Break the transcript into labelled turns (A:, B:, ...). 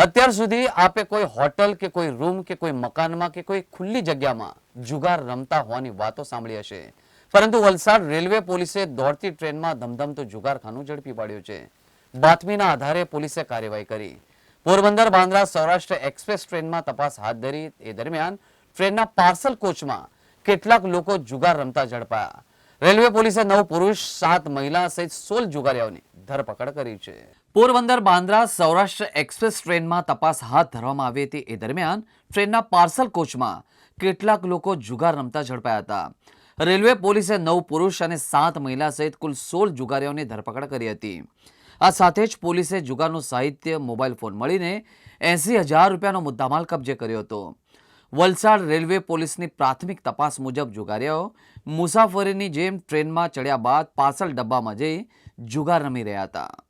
A: અત્યાર સુધી આપે કોઈ હોટલ કે કોઈ રૂમ કે કોઈ મકાનમાં કે કોઈ ખુલ્લી જગ્યામાં જુગાર રમતા હોવાની વાતો સાંભળી હશે. પરંતુ વલસાડ રેલવે પોલીસે દોડતી ટ્રેનમાં ધમધમતું જુગારખાનું ઝડપી પાડ્યું છે. બાતમીના આધારે પોલીસે કાર્યવાહી કરી. પોરબંદર, બાંદ્રા, સૌરાષ્ટ્ર એક્સપ્રેસ ટ્રેનમાં તપાસ હાથ ધરી. એ દરમિયાન ટ્રેનના પાર્સલ કોચમાં કેટલાક લોકો જુગાર રમતા ઝડપાયા. રેલવે પોલીસે નવ પુરુષ, સાત મહિલા સહિત સોળ જુગારીઓની ધરપકડ કરી છે. પોરબંદર બાંદ્રા સૌરાષ્ટ્ર એક્સપ્રેસ ટ્રેનમાં તપાસ હાથ ધરવામાં આવી હતી. એ દરમિયાન ટ્રેનના પાર્સલ કોચમાં કેટલાક લોકો જુગાર રમતા ઝડપાયા હતા. રેલવે પોલીસે નવ પુરુષ અને સાત મહિલા સહિત કુલ સોળ જુગારીઓની ધરપકડ કરી હતી. આ સાથે જ પોલીસે જુગારનું સાહિત્ય, મોબાઈલ ફોન મળીને એસી હજાર રૂપિયાનો મુદ્દામાલ કબજે કર્યો હતો. વલસાડ રેલવે પોલીસની પ્રાથમિક તપાસ મુજબ જુગારીઓ મુસાફરીની જેમ ટ્રેનમાં ચડ્યા બાદ પાર્સલ ડબ્બામાં જઈ જુગાર રમી રહ્યા હતા.